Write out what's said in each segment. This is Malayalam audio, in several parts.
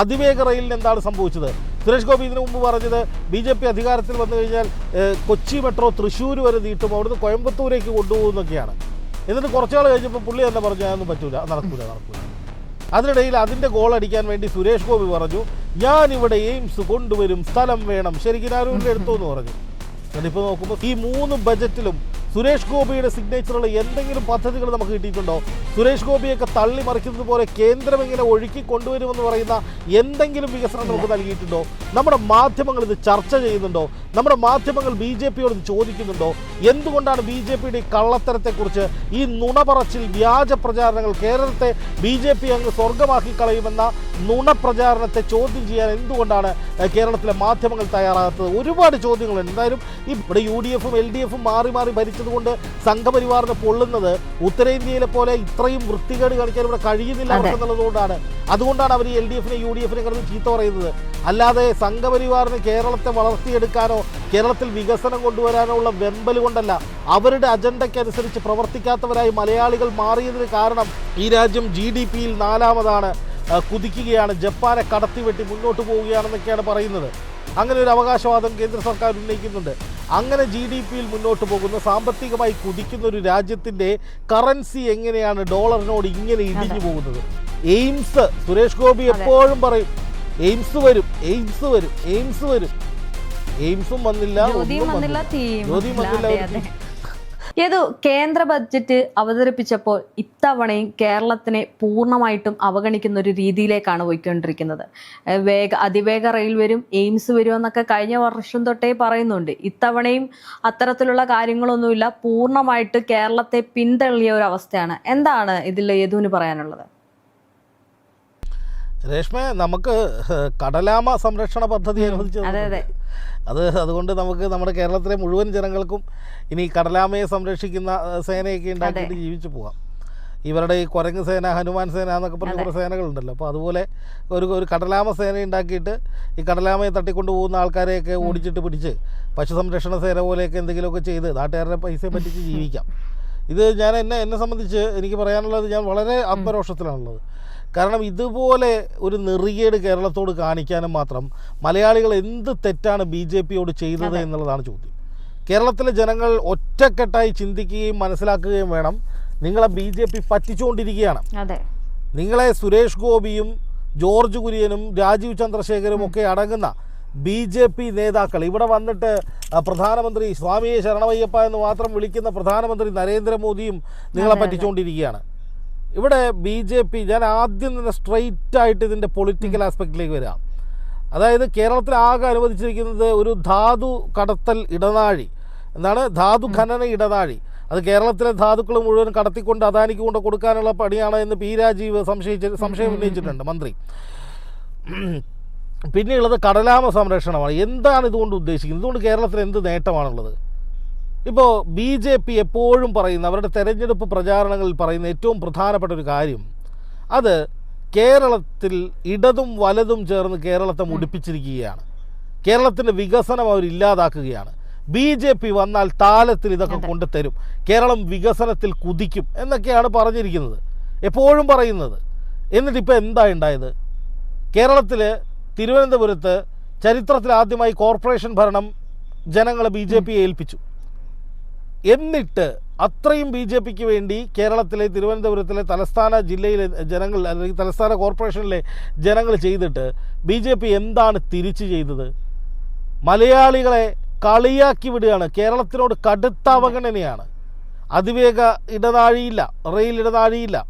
അതിവേഗ റെയിലിന് എന്താണ് സംഭവിച്ചത്? സുരേഷ് ഗോപി ഇതിനു മുമ്പ് പറഞ്ഞത് ബി ജെ പി അധികാരത്തിൽ വന്നു കഴിഞ്ഞാൽ കൊച്ചി മെട്രോ തൃശ്ശൂർ വരെ നീട്ടും അവിടുന്ന് കോയമ്പത്തൂരേക്ക് കൊണ്ടുപോകുന്നൊക്കെയാണ്. എന്നിട്ട് കുറച്ചാൾ കഴിഞ്ഞപ്പോൾ പുള്ളി തന്നെ പറഞ്ഞു അതൊന്നും പറ്റൂല നടക്കൂല നടക്കൂല. അതിനിടയിൽ അതിന്റെ ഗോൾ അടിക്കാൻ വേണ്ടി സുരേഷ് ഗോപി പറഞ്ഞു ഞാൻ ഇവിടെ എയിംസ് കൊണ്ടുവരും സ്ഥലം വേണം ശരിക്കും ആരും എടുത്തു എന്ന് പറഞ്ഞു. എന്നിപ്പോൾ നോക്കുമ്പോൾ ഈ മൂന്ന് ബജറ്റിലും സുരേഷ് ഗോപിയുടെ സിഗ്നേച്ചറുള്ള എന്തെങ്കിലും പദ്ധതികൾ നമുക്ക് കിട്ടിയിട്ടുണ്ടോ? സുരേഷ് ഗോപിയൊക്കെ തള്ളി മറിക്കുന്നത് പോലെ കേന്ദ്രം ഇങ്ങനെ ഒഴുക്കി കൊണ്ടുവരുമെന്ന് പറയുന്ന എന്തെങ്കിലും വികസനം നമുക്ക് നൽകിയിട്ടുണ്ടോ? നമ്മുടെ മാധ്യമങ്ങൾ ഇത് ചർച്ച ചെയ്യുന്നുണ്ടോ? നമ്മുടെ മാധ്യമങ്ങൾ ബി ജെ പിയോട് ചോദിക്കുന്നുണ്ടോ? എന്തുകൊണ്ടാണ് ബി ജെ പിയുടെ ഈ കള്ളത്തരത്തെക്കുറിച്ച് ഈ നുണ പറച്ചിൽ വ്യാജ പ്രചാരണങ്ങൾ കേരളത്തെ ബി ജെ പി അങ്ങ് സ്വർഗമാക്കി കളയുമെന്ന നുണ പ്രചാരണത്തെ ചോദ്യം ചെയ്യാൻ എന്തുകൊണ്ടാണ് കേരളത്തിലെ മാധ്യമങ്ങൾ തയ്യാറാകാത്തത്? ഒരുപാട് ചോദ്യങ്ങളുണ്ട്. എന്തായാലും ഈ ഇവിടെ യു ഡി എഫും എൽ ഡി എഫും മാറി മാറി ഭരിച്ചതുകൊണ്ട് സംഘപരിവാറിന് പൊള്ളുന്നത് ഉത്തരേന്ത്യയിലെ പോലെ ഇത്രയും വൃത്തികേട് കാണിക്കാൻ ഇവിടെ കഴിയുന്നില്ല. എന്നുള്ളതുകൊണ്ടാണ്. അതുകൊണ്ടാണ് അവർ എൽ ഡി എഫിനെ യു ഡി എഫിനെ കിടന്ന് ചീത്ത പറയുന്നത്. അല്ലാതെ സംഘപരിവാറിന് കേരളത്തെ വളർത്തിയെടുക്കാനോ കേരളത്തിൽ വികസനം കൊണ്ടുവരാനോ ഉള്ള വെമ്പൽ കൊണ്ടല്ല. അവരുടെ അജണ്ടയ്ക്കനുസരിച്ച് പ്രവർത്തിക്കാത്തവരായി മലയാളികൾ മാറിയതിന് കാരണം ഈ രാജ്യം ജി ഡി പിയിൽ നാലാമതാണ്. കുതിക്കുകയാണ്. ജപ്പാനെ കടത്തിവെട്ടി മുന്നോട്ട് പോവുകയാണെന്നൊക്കെയാണ് പറയുന്നത്. അങ്ങനെ ഒരു അവകാശവാദം കേന്ദ്ര സർക്കാർ ഉന്നയിക്കുന്നുണ്ട്. അങ്ങനെ ജി ഡി പിയിൽ മുന്നോട്ട് പോകുന്ന സാമ്പത്തികമായി കുതിക്കുന്ന ഒരു രാജ്യത്തിന്റെ കറൻസി എങ്ങനെയാണ്? ഡോളറിനോട് ഇങ്ങനെ ഇടിഞ്ഞു പോകുന്നത്. എയിംസ് സുരേഷ് ഗോപി എപ്പോഴും പറയും എയിംസ് വരും എയിംസ് വരും എയിംസ് വരും. എയിംസും വന്നില്ല ജ്യോതിയും വന്നില്ല. തീയും ജ്യോതിയും വന്നില്ല. ഏതു കേന്ദ്ര ബഡ്ജറ്റ് അവതരിപ്പിച്ചപ്പോൾ ഇത്തവണയും കേരളത്തിനെ പൂർണമായിട്ടും അവഗണിക്കുന്ന ഒരു രീതിയിലേക്കാണ് പോയിക്കൊണ്ടിരിക്കുന്നത്. വേഗ അതിവേഗ റെയിൽ വരും എയിംസ് വരും എന്നൊക്കെ കഴിഞ്ഞ വർഷം തൊട്ടേ പറയുന്നുണ്ട്. ഇത്തവണയും അത്തരത്തിലുള്ള കാര്യങ്ങളൊന്നുമില്ല പൂർണമായിട്ട് കേരളത്തെ പിന്തള്ളിയ ഒരു അവസ്ഥയാണ്. എന്താണ് ഇതിൽ യദുവിന് പറയാനുള്ളത്? രേഷ്മ നമുക്ക് കടലാമ സംരക്ഷണ പദ്ധതി അനുവദിച്ചു അതെ അതെ. അത് അതുകൊണ്ട് നമുക്ക് നമ്മുടെ കേരളത്തിലെ മുഴുവൻ ജനങ്ങൾക്കും ഇനി കടലാമയെ സംരക്ഷിക്കുന്ന സേനയൊക്കെ ഉണ്ടാക്കിയിട്ട് ജീവിച്ചു പോകാം ഇവരുടെ ഈ കുരങ്ങ് സേന ഹനുമാൻ സേന എന്നൊക്കെ പറഞ്ഞ കുറേ സേനകളുണ്ടല്ലോ. അപ്പോൾ അതുപോലെ ഒരു ഒരു കടലാമ സേന ഉണ്ടാക്കിയിട്ട് ഈ കടലാമയെ തട്ടിക്കൊണ്ട് പോകുന്ന ആൾക്കാരെയൊക്കെ ഓടിച്ചിട്ട് പിടിച്ച് പശു സംരക്ഷണ സേന പോലെയൊക്കെ എന്തെങ്കിലുമൊക്കെ ചെയ്ത് നാട്ടുകാരുടെ പൈസയെ പറ്റിച്ച് ജീവിക്കാം. ഇത് ഞാൻ എന്നെ എന്നെ സംബന്ധിച്ച് എനിക്ക് പറയാനുള്ളത് ഞാൻ വളരെ ആത്മരോഷത്തിലാണുള്ളത് കാരണം ഇതുപോലെ ഒരു നെറികേട് കേരളത്തോട് കാണിക്കാനും മാത്രം മലയാളികൾ എന്ത് തെറ്റാണ് ബി ജെ പിയോട് ചെയ്തത് എന്നുള്ളതാണ് ചോദ്യം. കേരളത്തിലെ ജനങ്ങൾ ഒറ്റക്കെട്ടായി ചിന്തിക്കുകയും മനസ്സിലാക്കുകയും വേണം. നിങ്ങളെ ബി ജെ പി പറ്റിച്ചുകൊണ്ടിരിക്കുകയാണ്. നിങ്ങളെ സുരേഷ് ഗോപിയും ജോർജ് കുര്യനും രാജീവ് ചന്ദ്രശേഖരും ഒക്കെ അടങ്ങുന്ന ബി ജെ പി നേതാക്കൾ ഇവിടെ വന്നിട്ട് പ്രധാനമന്ത്രി സ്വാമിയെ ശരണമയ്യപ്പ എന്ന് മാത്രം വിളിക്കുന്ന പ്രധാനമന്ത്രി നരേന്ദ്രമോദിയും നിങ്ങളെ പറ്റിച്ചുകൊണ്ടിരിക്കുകയാണ്. ഇവിടെ ബി ജെ പി ഞാൻ ആദ്യം തന്നെ സ്ട്രെയിറ്റ് ആയിട്ട് ഇതിന്റെ പൊളിറ്റിക്കൽ ആസ്പെക്റ്റിലേക്ക് വരാം. അതായത് കേരളത്തിൽ ആകെ അനുവദിച്ചിരിക്കുന്നത് ഒരു ധാതു കടത്തൽ ഇടനാഴി. എന്താണ്? ധാതു ഖനന ഇടനാഴി. അത് കേരളത്തിലെ ധാതുക്കൾ മുഴുവൻ കടത്തിക്കൊണ്ട് അദാനിക്ക് കൊണ്ട് കൊടുക്കാനുള്ള പണിയാണ് എന്ന് പി രാജീവ് സംശയിച്ച് സംശയം ഉന്നയിച്ചിട്ടുണ്ട് മന്ത്രി. പിന്നെയുള്ളത് കടലാമ സംരക്ഷണമാണ്. എന്താണ് ഇതുകൊണ്ട് ഉദ്ദേശിക്കുന്നത്? ഇതുകൊണ്ട് കേരളത്തിന് എന്ത് നേട്ടമാണുള്ളത്? ഇപ്പോൾ ബി ജെ പി എപ്പോഴും പറയുന്ന അവരുടെ തെരഞ്ഞെടുപ്പ് പ്രചാരണങ്ങളിൽ പറയുന്ന ഏറ്റവും പ്രധാനപ്പെട്ട ഒരു കാര്യം അത് കേരളത്തിൽ ഇടതും വലതും ചേർന്ന് കേരളത്തെ മുടിപ്പിച്ചിരിക്കുകയാണ്. കേരളത്തിന്റെ വികസനം അവരില്ലാതാക്കുകയാണ് ബി ജെ പി വന്നാൽ താലത്തിൽ ഇതൊക്കെ കൊണ്ടുതരും. കേരളം വികസനത്തിൽ കുതിക്കും എന്നൊക്കെയാണ് പറഞ്ഞിരിക്കുന്നത്. എപ്പോഴും പറയുന്നത്. എന്നിട്ടിപ്പോൾ എന്താ ഉണ്ടായത്? കേരളത്തിൽ തിരുവനന്തപുരത്ത് ചരിത്രത്തിൽ ആദ്യമായി കോർപ്പറേഷൻ ഭരണം ജനങ്ങളെ ബി ജെ പിയെ ഏൽപ്പിച്ചു. എന്നിട്ട് അത്രയും ബി ജെ പിക്ക് വേണ്ടി കേരളത്തിലെ തിരുവനന്തപുരത്തിലെ തലസ്ഥാന ജില്ലയിലെ ജനങ്ങൾ അല്ലെങ്കിൽ തലസ്ഥാന കോർപ്പറേഷനിലെ ജനങ്ങൾ ചെയ്തിട്ട് ബി ജെ പി എന്താണ് തിരിച്ചു ചെയ്തത്? മലയാളികളെ കളിയാക്കി വിടുകയാണ്. കേരളത്തിനോട് കടുത്ത അവഗണനയാണ്. അതിവേഗ ഇടനാഴിയില്ല റെയിൽ ഇടനാഴിയില്ല.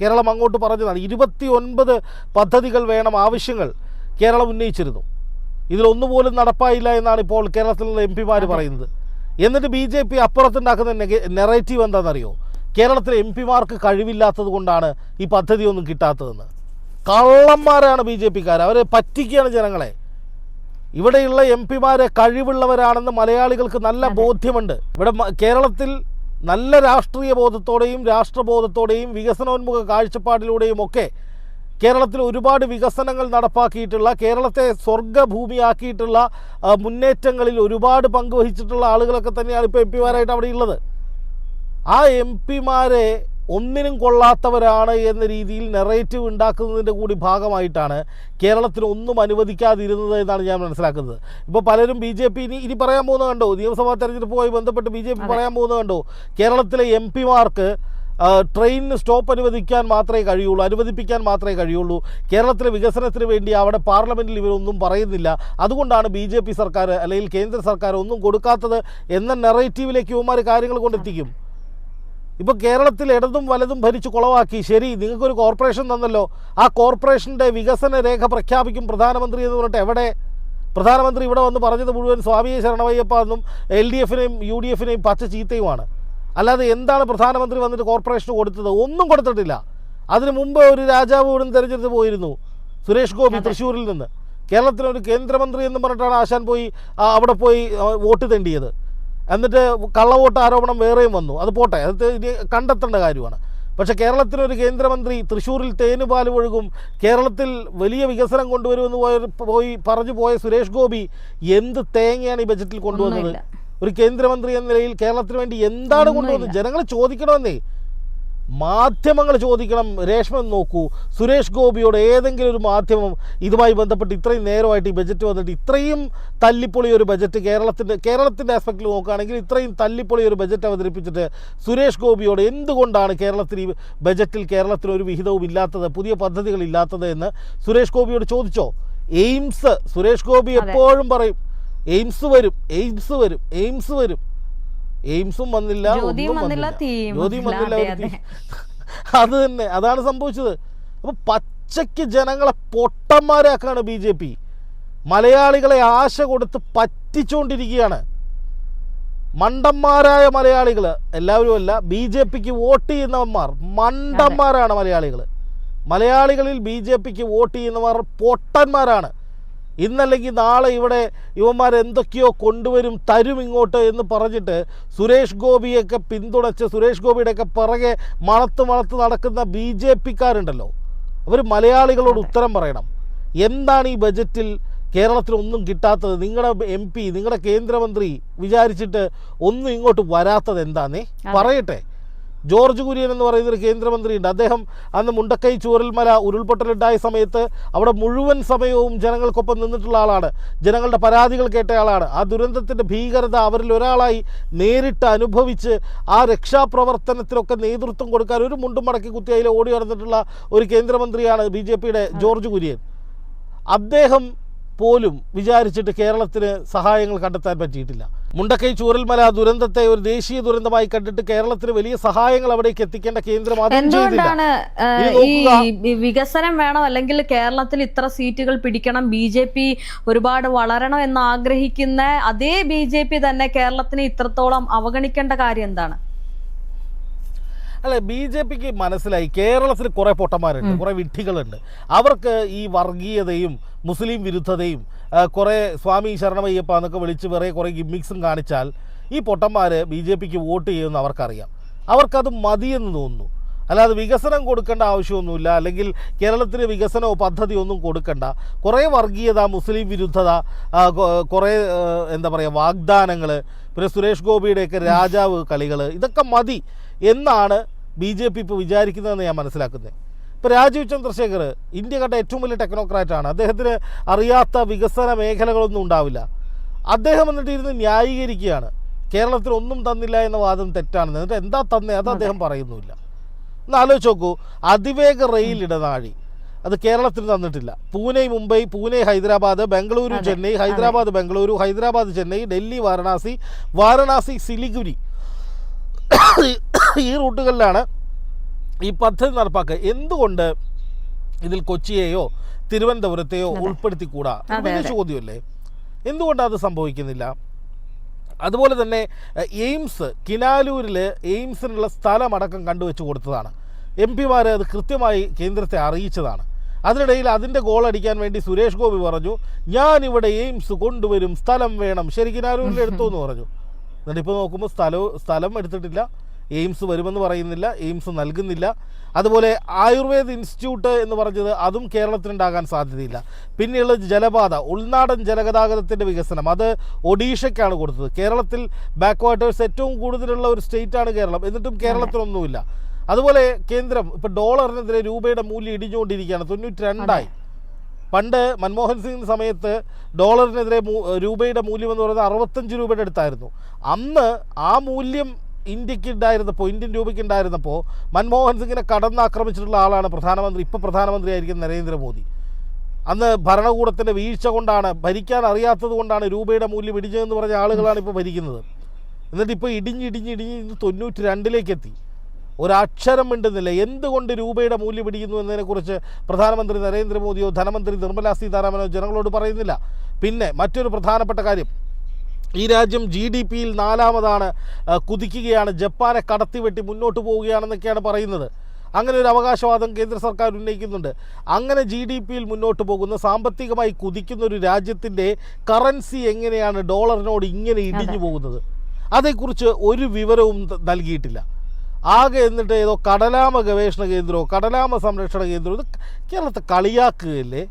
കേരളം അങ്ങോട്ട് പറഞ്ഞതാണ്. ഇരുപത്തി ഒൻപത് പദ്ധതികൾ വേണം ആവശ്യങ്ങൾ കേരളം ഉന്നയിച്ചിരുന്നു. ഇതിലൊന്നുപോലും നടപ്പായില്ല എന്നാണ് ഇപ്പോൾ കേരളത്തിലുള്ള എം പിമാർ പറയുന്നത്. എന്നിട്ട് ബി ജെ പി അപ്പുറത്തുണ്ടാക്കുന്ന നെറേറ്റീവ് എന്താണെന്നറിയോ? കേരളത്തിലെ എം പിമാർക്ക് കഴിവില്ലാത്തത് കൊണ്ടാണ് ഈ പദ്ധതിയൊന്നും കിട്ടാത്തതെന്ന്. കള്ളന്മാരാണ് ബി ജെ പിക്കാർ അവരെ പറ്റിക്കുകയാണ് ജനങ്ങളെ. ഇവിടെയുള്ള എം പിമാരെ കഴിവുള്ളവരാണെന്ന് മലയാളികൾക്ക് നല്ല ബോധ്യമുണ്ട്. ഇവിടെ കേരളത്തിൽ നല്ല രാഷ്ട്രീയ ബോധത്തോടെയും രാഷ്ട്രബോധത്തോടെയും വികസനോന്മുഖ കാഴ്ചപ്പാടിലൂടെയും ഒക്കെ കേരളത്തിൽ ഒരുപാട് വികസനങ്ങൾ നടപ്പാക്കിയിട്ടുള്ള കേരളത്തെ സ്വർഗഭൂമിയാക്കിയിട്ടുള്ള മുന്നേറ്റങ്ങളിൽ ഒരുപാട് പങ്കുവഹിച്ചിട്ടുള്ള ആളുകളൊക്കെ തന്നെയാണ് ഇപ്പോൾ എം പിമാരായിട്ട് അവിടെ ഉള്ളത് ആ എം പിമാരെ ഒന്നിനും കൊള്ളാത്തവരാണ് എന്ന രീതിയിൽ നെറേറ്റീവ് ഉണ്ടാക്കുന്നതിന്റെ കൂടി ഭാഗമായിട്ടാണ് കേരളത്തിന് ഒന്നും അനുവദിക്കാതിരുന്നത് എന്നാണ് ഞാൻ മനസ്സിലാക്കുന്നത്. ഇപ്പോൾ പലരും ബി ജെ പി ഇനി ഇനി പറയാൻ പോകുന്നത് കണ്ടോ? നിയമസഭാ തെരഞ്ഞെടുപ്പുമായി ബന്ധപ്പെട്ട് ബി ജെ പി പറയാൻ പോകുന്നത് കണ്ടോ? കേരളത്തിലെ എം പിമാർക്ക് ട്രെയിനിന് സ്റ്റോപ്പ് അനുവദിക്കാൻ മാത്രമേ കഴിയുള്ളൂ അനുവദിപ്പിക്കാൻ മാത്രമേ കഴിയുള്ളൂ. കേരളത്തിലെ വികസനത്തിന് വേണ്ടി അവിടെ പാർലമെന്റിൽ ഇവരൊന്നും പറയുന്നില്ല. അതുകൊണ്ടാണ് ബി ജെ പി സർക്കാർ അല്ലെങ്കിൽ കേന്ദ്ര സർക്കാർ ഒന്നും കൊടുക്കാത്തത് എന്ന നെറേറ്റീവിലേക്ക് ഇവന്മാർ കാര്യങ്ങൾ കൊണ്ടെത്തിക്കും. ഇപ്പോൾ കേരളത്തിൽ ഇടതും വലതും ഭരിച്ച് കുളവാക്കി. ശരി നിങ്ങൾക്കൊരു കോർപ്പറേഷൻ തന്നല്ലോ. ആ കോർപ്പറേഷന്റെ വികസന രേഖ പ്രഖ്യാപിക്കും പ്രധാനമന്ത്രി എന്ന് പറഞ്ഞിട്ട് എവിടെ? പ്രധാനമന്ത്രി ഇവിടെ വന്ന് പറഞ്ഞത് മുഴുവൻ സ്വാമിയെ ശരണമയ്യപ്പ എന്നും എൽ ഡി എഫിനെയും യു ഡി എഫിനെയും പച്ച ചീത്തയുമാണ്. അല്ലാതെ എന്താണ് പ്രധാനമന്ത്രി വന്നിട്ട് കോർപ്പറേഷന് കൊടുത്തത്? ഒന്നും കൊടുത്തിട്ടില്ല. അതിനു മുമ്പ് ഒരു രാജാവ് ഇവിടെ നിന്ന് തെരഞ്ഞെടുത്ത് പോയിരുന്നു. സുരേഷ് ഗോപി തൃശ്ശൂരിൽ നിന്ന്. കേരളത്തിലൊരു കേന്ദ്രമന്ത്രി എന്ന് പറഞ്ഞിട്ടാണ് ആശാൻ പോയി അവിടെ പോയി വോട്ട് തെണ്ടിയത്. എന്നിട്ട് കള്ളവോട്ട് ആരോപണം വേറെയും വന്നു. അത് പോട്ടെ അത് ഇനി കണ്ടെത്തേണ്ട കാര്യമാണ്. പക്ഷേ കേരളത്തിലൊരു കേന്ദ്രമന്ത്രി തൃശ്ശൂരിൽ തേനുപാൽ ഒഴുകും കേരളത്തിൽ വലിയ വികസനം കൊണ്ടുവരുമെന്ന് പോയ പോയി പറഞ്ഞു പോയ സുരേഷ് ഗോപി എന്ത് തേങ്ങയാണ് ഈ ബജറ്റിൽ കൊണ്ടുവന്നത്. ഒരു കേന്ദ്രമന്ത്രി എന്ന നിലയിൽ കേരളത്തിന് വേണ്ടി എന്താണ് കൊണ്ടുവന്നത്? ജനങ്ങൾ ചോദിക്കണമെന്നേ. മാധ്യമങ്ങൾ ചോദിക്കണം. രേഷ്മ നോക്കൂ. സുരേഷ് ഗോപിയോട് ഏതെങ്കിലും ഒരു മാധ്യമം ഇതുമായി ബന്ധപ്പെട്ട് ഇത്രയും നേരമായിട്ട് ഈ ബജറ്റ് വന്നിട്ട് ഇത്രയും തല്ലിപ്പൊളി ഒരു ബജറ്റ് കേരളത്തിന്റെ കേരളത്തിന്റെ ആസ്പെക്റ്റിൽ നോക്കുകയാണെങ്കിൽ ഇത്രയും തല്ലിപ്പൊളി ഒരു ബജറ്റ് അവതരിപ്പിച്ചിട്ട് സുരേഷ് ഗോപിയോട് എന്തുകൊണ്ടാണ് കേരളത്തിൽ ഈ ബജറ്റിൽ കേരളത്തിന് ഒരു വിഹിതവും ഇല്ലാത്തത് പുതിയ പദ്ധതികൾ ഇല്ലാത്തത് എന്ന് സുരേഷ് ഗോപിയോട് ചോദിച്ചോ? എയിംസ് സുരേഷ് ഗോപി എപ്പോഴും പറയും. എയിംസ് വരും എയിംസ് വരും എയിംസ് വരും. എയിംസും വന്നില്ല ഒന്നും വന്നില്ല, വന്നില്ല. തീയും ജ്യോതിയും വന്നില്ല. അതെ, തന്നെ അതാണ് സംഭവിച്ചത്. അപ്പൊ പച്ചയ്ക്ക് ജനങ്ങളെ പൊട്ടന്മാരാക്കാണ് ബി ജെ പി. മലയാളികളെ ആശ കൊടുത്ത് പറ്റിച്ചുകൊണ്ടിരിക്കുകയാണ് മണ്ടന്മാരായ മലയാളികൾ എല്ലാവരും അല്ല ബി ജെ പിക്ക് വോട്ട് ചെയ്യുന്നവന്മാർ മണ്ടന്മാരാണ് മലയാളികൾ മലയാളികളിൽ ബി ജെ പിക്ക് വോട്ട് ചെയ്യുന്നവർ പൊട്ടന്മാരാണ്. ഇന്നല്ലെങ്കിൽ നാളെ ഇവിടെ ഇവന്മാർ എന്തൊക്കെയോ കൊണ്ടുവരും തരും ഇങ്ങോട്ട് എന്ന് പറഞ്ഞിട്ട് സുരേഷ് ഗോപിയൊക്കെ പിന്തുണച്ച് സുരേഷ് ഗോപിയുടെയൊക്കെ പിറകെ മണത്ത് മണത്ത് നടക്കുന്ന ബി ജെ പിക്കാരുണ്ടല്ലോ. അവർ മലയാളികളോട് ഉത്തരം പറയണം. എന്താണ് ഈ ബജറ്റിൽ കേരളത്തിൽ ഒന്നും കിട്ടാത്തത്? നിങ്ങളുടെ എം പി നിങ്ങളുടെ കേന്ദ്രമന്ത്രി വിചാരിച്ചിട്ട് ഒന്നും ഇങ്ങോട്ട് വരാത്തത് എന്താന്നേ? പറയട്ടെ. ജോർജ് കുര്യൻ എന്ന് പറയുന്ന ഒരു കേന്ദ്രമന്ത്രിയുണ്ട്. അദ്ദേഹം അന്ന് മുണ്ടക്കൈ ചൂരൽമല ഉരുൾപൊട്ടലുണ്ടായ സമയത്ത് അവിടെ മുഴുവൻ സമയവും ജനങ്ങൾക്കൊപ്പം നിന്നിട്ടുള്ള ആളാണ്. ജനങ്ങളുടെ പരാതികൾ കേട്ട ആളാണ്. ആ ദുരന്തത്തിന്റെ ഭീകരത അവരിൽ ഒരാളായി നേരിട്ട് അനുഭവിച്ച് ആ രക്ഷാപ്രവർത്തനത്തിനൊക്കെ നേതൃത്വം കൊടുക്കാൻ ഒരു മുണ്ടും മടക്കി കുത്തി അതിൽ ഓടി നടന്നിട്ടുള്ള ഒരു കേന്ദ്രമന്ത്രിയാണ് ബി ജോർജ് കുര്യൻ. അദ്ദേഹം പോലും വിചാരിച്ചിട്ട് കേരളത്തിന് സഹായങ്ങൾ കണ്ടെത്താൻ പറ്റിയിട്ടില്ല. മുണ്ടക്കൈ ചൂരൽമല ദുരന്തത്തെ ഒരു ദേശീയ ദുരന്തമായി കണ്ടിട്ട് കേരളത്തിന് വലിയ സഹായങ്ങൾ അവിടേക്ക് എത്തിക്കേണ്ട കേന്ദ്രം എന്തുകൊണ്ടാണ് ഈ വികസനം വേണം? അല്ലെങ്കിൽ കേരളത്തിൽ ഇത്ര സീറ്റുകൾ പിടിക്കണം ബി ജെ പി ഒരുപാട് വളരണം എന്ന് ആഗ്രഹിക്കുന്ന അതേ ബി ജെ പി തന്നെ കേരളത്തിന് ഇത്രത്തോളം അവഗണിക്കേണ്ട കാര്യം എന്താണ്? അല്ല ബി ജെ പിക്ക് മനസ്സിലായി കേരളത്തിൽ കുറേ പൊട്ടന്മാരുണ്ട് കുറേ വിഡ്ഢികളുണ്ട്. അവർക്ക് ഈ വർഗീയതയും മുസ്ലിം വിരുദ്ധതയും കുറെ സ്വാമി ശരണമയ്യപ്പ എന്നൊക്കെ വിളിച്ച് വേറെ കുറേ ഗിമ്മിക്സും കാണിച്ചാൽ ഈ പൊട്ടന്മാർ ബി ജെ പിക്ക് വോട്ട് ചെയ്യുമെന്ന് അവർക്കറിയാം. അവർക്കത് മതിയെന്ന് തോന്നുന്നു. അല്ലാതെ വികസനം കൊടുക്കേണ്ട ആവശ്യമൊന്നുമില്ല. അല്ലെങ്കിൽ കേരളത്തിന് വികസനമോ പദ്ധതി ഒന്നും കൊടുക്കണ്ട. കുറേ വർഗീയത മുസ്ലിം വിരുദ്ധത കുറേ എന്താ പറയുക വാഗ്ദാനങ്ങൾ പിന്നെ സുരേഷ് ഗോപിയുടെയൊക്കെ രാജാവ് കളികൾ ഇതൊക്കെ മതി എന്നാണ് ബി ജെ പി ഇപ്പോൾ വിചാരിക്കുന്നതെന്ന് ഞാൻ മനസ്സിലാക്കുന്നത് ഇപ്പോൾ രാജീവ് ചന്ദ്രശേഖർ ഇന്ത്യ കണ്ട ഏറ്റവും വലിയ ടെക്നോക്രാറ്റാണ്. അദ്ദേഹത്തിന് അറിയാത്ത വികസന മേഖലകളൊന്നും ഉണ്ടാവില്ല. അദ്ദേഹം എന്നിട്ട് ഇരുന്ന് ന്യായീകരിക്കുകയാണ്. കേരളത്തിന് ഒന്നും തന്നില്ല എന്ന വാദം തെറ്റാണെന്ന്. എന്നിട്ട് എന്താ തന്നെ? അത് അദ്ദേഹം പറയുന്നുമില്ല. ഒന്ന് ആലോചിച്ച് നോക്കൂ. അതിവേഗ റെയിൽ ഇടനാഴി. അത് കേരളത്തിന് തന്നിട്ടില്ല. പൂനെ മുംബൈ പൂനെ ഹൈദരാബാദ് ബംഗളൂരു ചെന്നൈ ഹൈദരാബാദ് ബംഗളൂരു ഹൈദരാബാദ് ചെന്നൈ ഡൽഹി വാരണാസി വാരണാസി സിലിഗുരി ഈ റൂട്ടുകളിലാണ് ഈ പദ്ധതി നടപ്പാക്കുക. എന്തുകൊണ്ട് ഇതിൽ കൊച്ചിയെയോ തിരുവനന്തപുരത്തെയോ ഉൾപ്പെടുത്തിക്കൂടാ? വലിയ. ചോദ്യമല്ലേ? എന്തുകൊണ്ട് അത് സംഭവിക്കുന്നില്ല? അതുപോലെ തന്നെ എയിംസ് കിനാലൂരിൽ എയിംസിനുള്ള സ്ഥലമടക്കം കണ്ടുവച്ച് കൊടുത്തതാണ്. എം പിമാർ അത് കൃത്യമായി കേന്ദ്രത്തെ അറിയിച്ചതാണ്. അതിനിടയിൽ അതിന്റെ ഗോൾ അടിക്കാൻ വേണ്ടി സുരേഷ് ഗോപി പറഞ്ഞു ഞാനിവിടെ എയിംസ് കൊണ്ടുവരും സ്ഥലം വേണം. ശരി കിനാലൂരിൽ എടുത്തു എന്ന് പറഞ്ഞു. എന്നിട്ട് ഇപ്പോൾ നോക്കുമ്പോൾ സ്ഥലവും സ്ഥലം എടുത്തിട്ടില്ല. എയിംസ് വരുമെന്ന് പറയുന്നില്ല എയിംസ് നൽകുന്നില്ല. അതുപോലെ ആയുർവേദ ഇൻസ്റ്റിറ്റ്യൂട്ട് എന്ന് പറഞ്ഞത് അതും കേരളത്തിനുണ്ടാകാൻ സാധ്യതയില്ല. പിന്നെയുള്ള ജലപാത ഉൾനാടൻ ജലഗതാഗതത്തിന്റെ വികസനം അത് ഒഡീഷയ്ക്കാണ് കൊടുത്തത്. കേരളത്തിൽ ബാക്ക് വാട്ടേഴ്സ് ഏറ്റവും കൂടുതലുള്ള ഒരു സ്റ്റേറ്റാണ് കേരളം. എന്നിട്ടും കേരളത്തിനൊന്നുമില്ല അതുപോലെ കേന്ദ്രം ഇപ്പോൾ ഡോളറിനെതിരെ രൂപയുടെ മൂല്യം ഇടിഞ്ഞുകൊണ്ടിരിക്കുകയാണ്. തൊണ്ണൂറ്റി രണ്ടായി പണ്ട് മൻമോഹൻ സിംഗ് സമയത്ത് ഡോളറിനെതിരെ രൂപയുടെ മൂല്യം എന്ന് പറയുന്നത് അറുപത്തഞ്ച് രൂപയുടെ അടുത്തായിരുന്നു. അന്ന് ആ മൂല്യം ഇന്ത്യയ്ക്ക് ഉണ്ടായിരുന്നപ്പോൾ ഇന്ത്യൻ രൂപയ്ക്ക് ഉണ്ടായിരുന്നപ്പോൾ മൻമോഹൻ സിംഗിനെ കടന്നാക്രമിച്ചിട്ടുള്ള ആളാണ് പ്രധാനമന്ത്രി ഇപ്പോൾ പ്രധാനമന്ത്രിയായിരിക്കും നരേന്ദ്രമോദി. അന്ന് ഭരണകൂടത്തിന്റെ വീഴ്ച കൊണ്ടാണ് ഭരിക്കാൻ അറിയാത്തത് കൊണ്ടാണ് രൂപയുടെ മൂല്യം ഇടിഞ്ഞതെന്ന് പറഞ്ഞ ആളുകളാണ് ഇപ്പോൾ ഭരിക്കുന്നത്. എന്നിട്ട് ഇപ്പോൾ ഇടിഞ്ഞിടിഞ്ഞിടിഞ്ഞ് തൊണ്ണൂറ്റി രണ്ടിലേക്ക് എത്തി. ഒരക്ഷരം മിണ്ടുന്നില്ല എന്തുകൊണ്ട് രൂപയുടെ മൂല്യം പിടിക്കുന്നു എന്നതിനെക്കുറിച്ച് പ്രധാനമന്ത്രി നരേന്ദ്രമോദിയോ ധനമന്ത്രി നിർമ്മലാ സീതാരാമനോ ജനങ്ങളോട് പറയുന്നില്ല. പിന്നെ മറ്റൊരു പ്രധാനപ്പെട്ട കാര്യം. ഈ രാജ്യം ജി ഡി പിയിൽ നാലാമതാണ് കുതിക്കുകയാണ്. ജപ്പാനെ കടത്തിവെട്ടി മുന്നോട്ട് പോവുകയാണെന്നൊക്കെയാണ് പറയുന്നത്. അങ്ങനെ ഒരു അവകാശവാദം കേന്ദ്ര സർക്കാർ ഉന്നയിക്കുന്നുണ്ട്. അങ്ങനെ ജി ഡി പിയിൽ മുന്നോട്ട് പോകുന്ന സാമ്പത്തികമായി കുതിക്കുന്ന ഒരു രാജ്യത്തിന്റെ കറൻസി എങ്ങനെയാണ് ഡോളറിനോട് ഇങ്ങനെ ഇടിഞ്ഞു പോകുന്നത്? അതേക്കുറിച്ച് ഒരു വിവരവും നൽകിയിട്ടില്ല. ആകെ എന്നിട്ട് ഏതോ കടലാമ ഗവേഷണ കേന്ദ്രമോ കടലാമ സംരക്ഷണ കേന്ദ്രമോ ഇത് കേരളത്തെ കളിയാക്കുകയല്ലേ?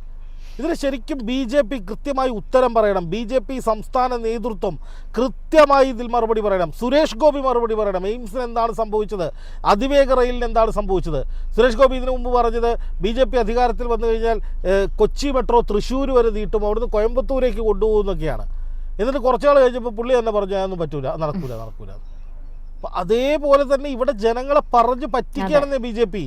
ഇതിന് ശരിക്കും ബി ജെ പി കൃത്യമായി ഉത്തരം പറയണം. ബി ജെ പി സംസ്ഥാന നേതൃത്വം കൃത്യമായി ഇതിൽ മറുപടി പറയണം. സുരേഷ് ഗോപി മറുപടി പറയണം. എയിംസിന് എന്താണ് സംഭവിച്ചത്? അതിവേഗ റെയിലിന് എന്താണ് സംഭവിച്ചത്? സുരേഷ് ഗോപി ഇതിനു മുമ്പ് പറഞ്ഞത് ബി ജെ പി അധികാരത്തിൽ വന്നു കഴിഞ്ഞാൽ കൊച്ചി മെട്രോ തൃശ്ശൂർ വരെ നീട്ടും. അവിടുന്ന് കോയമ്പത്തൂരേക്ക് കൊണ്ടുപോകുന്നൊക്കെയാണ് എന്നിട്ട് കുറച്ചാൾ കഴിഞ്ഞപ്പോൾ പുള്ളി തന്നെ പറഞ്ഞു അതൊന്നും പറ്റൂല. നടക്കൂല നടക്കൂല. അതേപോലെ തന്നെ ഇവിടെ ജനങ്ങളെ പറഞ്ഞ് പറ്റിക്കുകയാണെന്ന് B J P.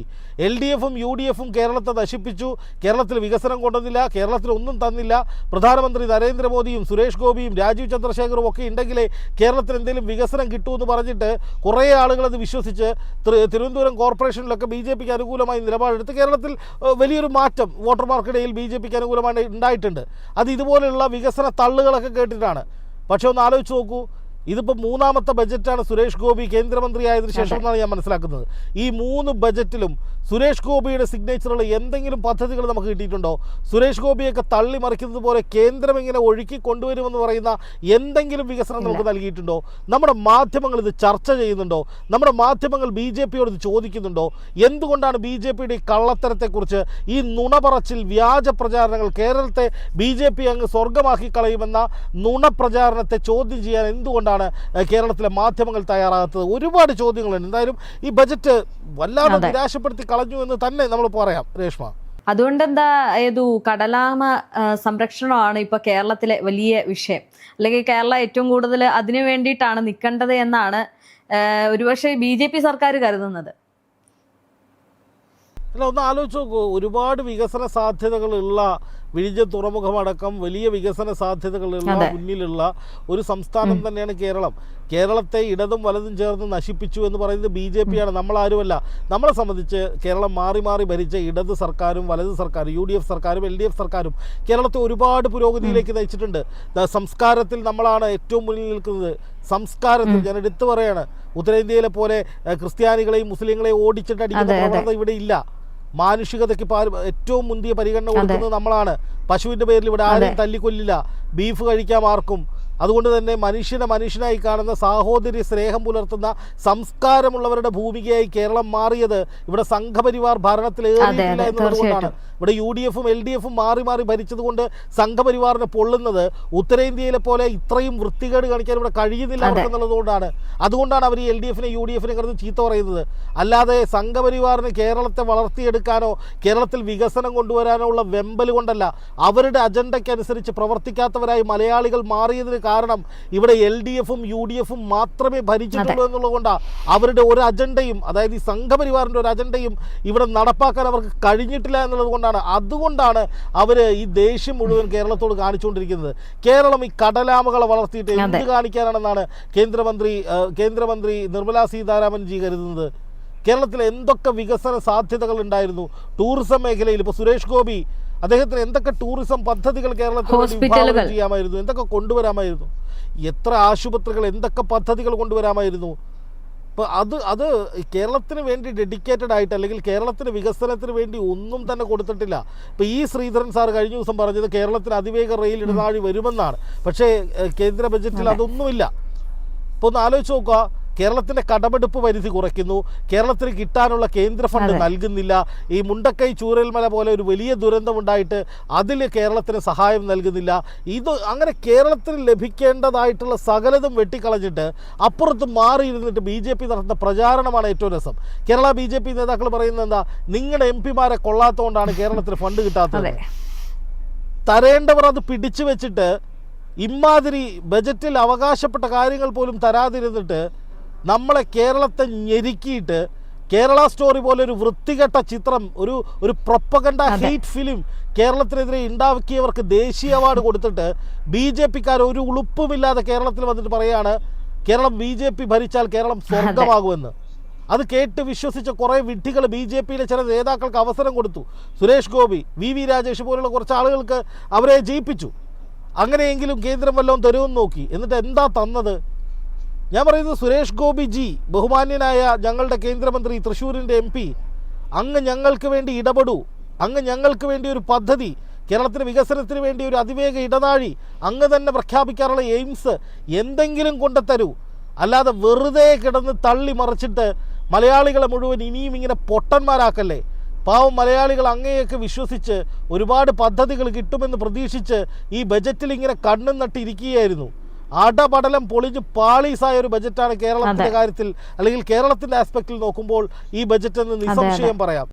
L D എഫും യു ഡി എഫും കേരളത്തെ നശിപ്പിച്ചു. കേരളത്തിൽ വികസനം കൊണ്ടുവന്നില്ല. കേരളത്തിൽ ഒന്നും തന്നില്ല. പ്രധാനമന്ത്രി നരേന്ദ്രമോദിയും സുരേഷ് ഗോപിയും രാജീവ് ചന്ദ്രശേഖറും ഒക്കെ ഉണ്ടെങ്കിലേ കേരളത്തിൽ എന്തെങ്കിലും വികസനം കിട്ടുമെന്ന് പറഞ്ഞിട്ട് കുറേ ആളുകൾ അത് വിശ്വസിച്ച് തിരുവനന്തപുരം കോർപ്പറേഷനിലൊക്കെ ബി ജെ പിക്ക് അനുകൂലമായി നിലപാടെടുത്ത് കേരളത്തിൽ വലിയൊരു മാറ്റം വോട്ടർമാർക്കിടയിൽ ബി ജെ പിക്ക് അനുകൂലമായി ഉണ്ടായിട്ടുണ്ട്. അത് ഇതുപോലെയുള്ള വികസന തള്ളുകളൊക്കെ കേട്ടിട്ടാണ്. പക്ഷെ ഒന്ന് ആലോചിച്ച് നോക്കൂ. ഇതിപ്പോൾ മൂന്നാമത്തെ ബജറ്റാണ് സുരേഷ് ഗോപി കേന്ദ്രമന്ത്രിയായതിനു ശേഷം എന്നാണ് ഞാൻ മനസ്സിലാക്കുന്നത്. ഈ മൂന്ന് ബജറ്റിലും സുരേഷ് ഗോപിയുടെ സിഗ്നേച്ചറുള്ള എന്തെങ്കിലും പദ്ധതികൾ നമുക്ക് കിട്ടിയിട്ടുണ്ടോ? സുരേഷ് ഗോപിയൊക്കെ തള്ളി മറിക്കുന്നത് പോലെ കേന്ദ്രം ഇങ്ങനെ ഒഴുക്കി കൊണ്ടുവരുമെന്ന് പറയുന്ന എന്തെങ്കിലും വികസനം നമുക്ക് നൽകിയിട്ടുണ്ടോ? നമ്മുടെ മാധ്യമങ്ങൾ ഇത് ചർച്ച ചെയ്യുന്നുണ്ടോ? നമ്മുടെ മാധ്യമങ്ങൾ ബി ജെ പിയോട് ഇത് ചോദിക്കുന്നുണ്ടോ? എന്തുകൊണ്ടാണ് ബി ജെ പിയുടെ ഈ കള്ളത്തരത്തെക്കുറിച്ച് ഈ നുണപറച്ചിൽ വ്യാജ പ്രചാരണങ്ങൾ കേരളത്തെ ബി ജെ പി അങ്ങ് സ്വർഗമാക്കി കളയുമെന്ന നുണപ്രചാരണത്തെ ചോദ്യം ചെയ്യാൻ എന്തുകൊണ്ടാണ് ഏഹ്, കേരളത്തിലെ മാധ്യമങ്ങൾ തയ്യാറാകാത്തത്. ഒരുപാട് ചോദ്യങ്ങളുണ്ട്. എന്തായാലും ഈ ബജറ്റ് വല്ലാതെ നിരാശപ്പെടുത്തി കളഞ്ഞു എന്ന് തന്നെ നമ്മൾ പറയാം. രേഷ്മ. അതുകൊണ്ട് എന്താ ഏതു കടലാമ സംരക്ഷണമാണ് ഇപ്പൊ കേരളത്തിലെ വലിയ വിഷയം. അല്ലെങ്കിൽ കേരള ഏറ്റവും കൂടുതൽ അതിനു വേണ്ടിയിട്ടാണ് നിൽക്കേണ്ടത് എന്നാണ് ഒരുപക്ഷെ ബി ജെ പി സർക്കാർ കരുതുന്നത്. അല്ല ഒന്ന് ആലോചിച്ച് നോക്കൂ. ഒരുപാട് വികസന സാധ്യതകളുള്ള വിഴിഞ്ഞ തുറമുഖമടക്കം വലിയ വികസന സാധ്യതകളുള്ള മുന്നിലുള്ള ഒരു സംസ്ഥാനം തന്നെയാണ് കേരളം. കേരളത്തെ ഇടതും വലതും ചേർന്ന് നശിപ്പിച്ചു എന്ന് പറയുന്നത് ബി ജെ പിയാണ്. നമ്മളാരുമല്ല. നമ്മളെ സംബന്ധിച്ച് കേരളം മാറി മാറി ഭരിച്ച ഇടത് സർക്കാരും വലത് സർക്കാരും യു ഡി എഫ് സർക്കാരും എൽ ഡി എഫ് സർക്കാരും കേരളത്തെ ഒരുപാട് പുരോഗതിയിലേക്ക് നയിച്ചിട്ടുണ്ട്. സംസ്കാരത്തിൽ നമ്മളാണ് ഏറ്റവും മുന്നിൽ നിൽക്കുന്നത്. സംസ്കാരത്തിൽ ഞാൻ എടുത്തു പറയാണ്. ഉത്തരേന്ത്യയിലെ പോലെ ക്രിസ്ത്യാനികളെയും മുസ്ലിങ്ങളെയും ഓടിച്ചിട്ട് അടിക്കുന്ന. പ്രവണത ഇവിടെ ഇല്ല. മാനുഷികതയ്ക്ക് ഏറ്റവും മുന്തിയ പരിഗണന കൊടുക്കുന്നത് നമ്മളാണ്. പശുവിന്റെ പേരിൽ ഇവിടെ ആരും തല്ലിക്കൊല്ലില്ല. ബീഫ് കഴിക്കാം ആർക്കും. അതുകൊണ്ട് തന്നെ മനുഷ്യനെ മനുഷ്യനായി കാണുന്ന സാഹോദര്യ സ്നേഹം പുലർത്തുന്ന സംസ്കാരമുള്ളവരുടെ ഭൂമികയായി കേരളം മാറിയത് ഇവിടെ സംഘപരിവാർ അതെ, എന്നുള്ളതുകൊണ്ടാണ് ഇവിടെ യു ഡി എഫും എൽ ഡി എഫും മാറി മാറി ഭരിച്ചതുകൊണ്ട് സംഘപരിവാറിനെ പൊള്ളുന്നത് ഉത്തരേന്ത്യയിലെ പോലെ ഇത്രയും വൃത്തികേട് കാണിക്കാൻ ഇവിടെ കഴിയുന്നില്ല എന്നുള്ളതുകൊണ്ടാണ് അതുകൊണ്ടാണ് അവർ എൽ ഡി എഫിനെ യു ഡി എഫിനെ കിടന്ന് ചീത്ത പറയുന്നത്. അല്ലാതെ സംഘപരിവാറിന് കേരളത്തെ വളർത്തിയെടുക്കാനോ കേരളത്തിൽ വികസനം കൊണ്ടുവരാനോ ഉള്ള വെമ്പൽ കൊണ്ടല്ല. അവരുടെ അജണ്ടയ്ക്കനുസരിച്ച് പ്രവർത്തിക്കാത്തവരായി മലയാളികൾ മാറിയതിന് കാരണം ഇവിടെ എൽ ഡി എഫും യു ഡി എഫും മാത്രമേ ഭരിച്ചിട്ടുള്ളൂ എന്നുള്ളതുകൊണ്ടാണ് അവരുടെ ഒരു അജണ്ടയും അതായത് ഈ സംഘപരിവാറിന്റെ ഒരു അജണ്ടയും ഇവിടെ നടപ്പാക്കാൻ അവർക്ക് കഴിഞ്ഞിട്ടില്ല എന്നുള്ളത് കൊണ്ടാണ് അതുകൊണ്ടാണ് അവർ ഈ ദേഷ്യം മുഴുവൻ കേരളത്തോട് കാണിച്ചുകൊണ്ടിരിക്കുന്നത്. കേരളം ഈ കടലാമകളെ വളർത്തിയിട്ട് എന്ത് കാണിക്കാനാണെന്നാണ് കേന്ദ്രമന്ത്രി കേന്ദ്രമന്ത്രി നിർമ്മലാ സീതാരാമൻ ജി കരുതുന്നത്. കേരളത്തിൽ എന്തൊക്കെ വികസന സാധ്യതകൾ ഉണ്ടായിരുന്നു? ടൂറിസം മേഖലയിൽ ഇപ്പോൾ സുരേഷ് ഗോപി അദ്ദേഹത്തിന് എന്തൊക്കെ ടൂറിസം പദ്ധതികൾ കേരളത്തിൽ ചെയ്യാമായിരുന്നു? എന്തൊക്കെ കൊണ്ടുവരാമായിരുന്നു? എത്ര ആശുപത്രികൾ എന്തൊക്കെ പദ്ധതികൾ കൊണ്ടുവരാമായിരുന്നു? അപ്പോൾ അത് അത് കേരളത്തിന് വേണ്ടി ഡെഡിക്കേറ്റഡ് ആയിട്ട് അല്ലെങ്കിൽ കേരളത്തിന് വികസനത്തിന് വേണ്ടി ഒന്നും തന്നെ കൊടുത്തിട്ടില്ല. ഇപ്പോൾ ഈ ശ്രീധരൻ സാർ കഴിഞ്ഞ ദിവസം പറഞ്ഞത് കേരളത്തിന് അതിവേഗ റെയിൽ ഇടനാഴി വരുമെന്നാണ്. പക്ഷേ കേന്ദ്ര ബജറ്റിൽ അതൊന്നുമില്ല. ഇപ്പോൾ ഒന്ന് ആലോചിച്ച് നോക്കുക. കേരളത്തിന്റെ കടമെടുപ്പ് പരിധി കുറയ്ക്കുന്നു. കേരളത്തിന് കിട്ടാനുള്ള കേന്ദ്ര ഫണ്ട് നൽകുന്നില്ല. ഈ മുണ്ടക്കൈ ചൂരൽമല പോലെ ഒരു വലിയ ദുരന്തമുണ്ടായിട്ട് അതിൽ കേരളത്തിന് സഹായം നൽകുന്നില്ല. ഇത് അങ്ങനെ കേരളത്തിന് ലഭിക്കേണ്ടതായിട്ടുള്ള സകലതും വെട്ടിക്കളഞ്ഞിട്ട് അപ്പുറത്ത് മാറിയിരുന്നിട്ട് ബി ജെ പി നടത്തുന്ന പ്രചാരണമാണ് ഏറ്റവും രസം. കേരള ബി ജെ പി നേതാക്കൾ പറയുന്നത് എന്താ? നിങ്ങളുടെ എം പിമാരെ കൊള്ളാത്തതുകൊണ്ടാണ് കേരളത്തിന് ഫണ്ട് കിട്ടാത്തത്. തരേണ്ടവർ അത് പിടിച്ചു വെച്ചിട്ട് ഇമാതിരി ബജറ്റിൽ അവകാശപ്പെട്ട കാര്യങ്ങൾ പോലും തരാതിരുന്നിട്ട് നമ്മളെ കേരളത്തെ ഞെരുക്കിയിട്ട് കേരള സ്റ്റോറി പോലെ ഒരു വൃത്തികെട്ട ചിത്രം ഒരു ഒരു പ്രൊപ്പകണ്ട ഹെയ്റ്റ് ഫിലിം കേരളത്തിനെതിരെ ഉണ്ടാക്കിയവർക്ക് ദേശീയ അവാർഡ് കൊടുത്തിട്ട് ബി ജെ പിക്കാർ ഒരു ഉളുപ്പുമില്ലാതെ കേരളത്തിൽ വന്നിട്ട് പറയാണ് കേരളം ബി ജെ പി ഭരിച്ചാൽ കേരളം സ്വർഗമാകുമെന്ന് അത് കേട്ട് വിശ്വസിച്ച കുറേ വിഡ്ഢികൾ ബി ജെ പിയിലെ ചില നേതാക്കൾക്ക് അവസരം കൊടുത്തു. സുരേഷ് ഗോപി വി വി രാജേഷ് പോലുള്ള കുറച്ച് ആളുകൾക്ക് അവരെ ജയിപ്പിച്ചു. അങ്ങനെയെങ്കിലും കേന്ദ്രം വല്ലതും തരുമെന്ന് നോക്കി. എന്നിട്ട് എന്താ തന്നത്? ഞാൻ പറയുന്നത് സുരേഷ് ഗോപി ജി ബഹുമാന്യനായ ഞങ്ങളുടെ കേന്ദ്രമന്ത്രി തൃശ്ശൂരിന്റെ എം പി. അങ്ങ് ഞങ്ങൾക്ക് വേണ്ടി ഇടപെടൂ. അങ്ങ് ഞങ്ങൾക്ക് വേണ്ടി ഒരു പദ്ധതി കേരളത്തിന് വികസനത്തിന് വേണ്ടി ഒരു അതിവേഗ ഇടനാഴി അങ്ങ് തന്നെ പ്രഖ്യാപിക്കാനുള്ള എയിംസ് എന്തെങ്കിലും കൊണ്ടുതരൂ. അല്ലാതെ വെറുതെ കിടന്ന് തള്ളി മറിച്ചിട്ട് മലയാളികളെ മുഴുവൻ ഇനിയും ഇങ്ങനെ പൊട്ടന്മാരാക്കല്ലേ? പാവം മലയാളികൾ അങ്ങേയൊക്കെ വിശ്വസിച്ച് ഒരുപാട് പദ്ധതികൾ കിട്ടുമെന്ന് പ്രതീക്ഷിച്ച് ഈ ബജറ്റിൽ ഇങ്ങനെ കണ്ണും നട്ടിരിക്കുകയായിരുന്നു. അടപടലം പൊളിഞ്ഞ് പാളീസായ ഒരു ബജറ്റാണ് കേരളത്തിന്റെ കാര്യത്തിൽ. അല്ലെങ്കിൽ കേരളത്തിന്റെ ആസ്പെക്റ്റിൽ നോക്കുമ്പോൾ ഈ ബജറ്റ് എന്ന് നിസ്സംശയം പറയാം.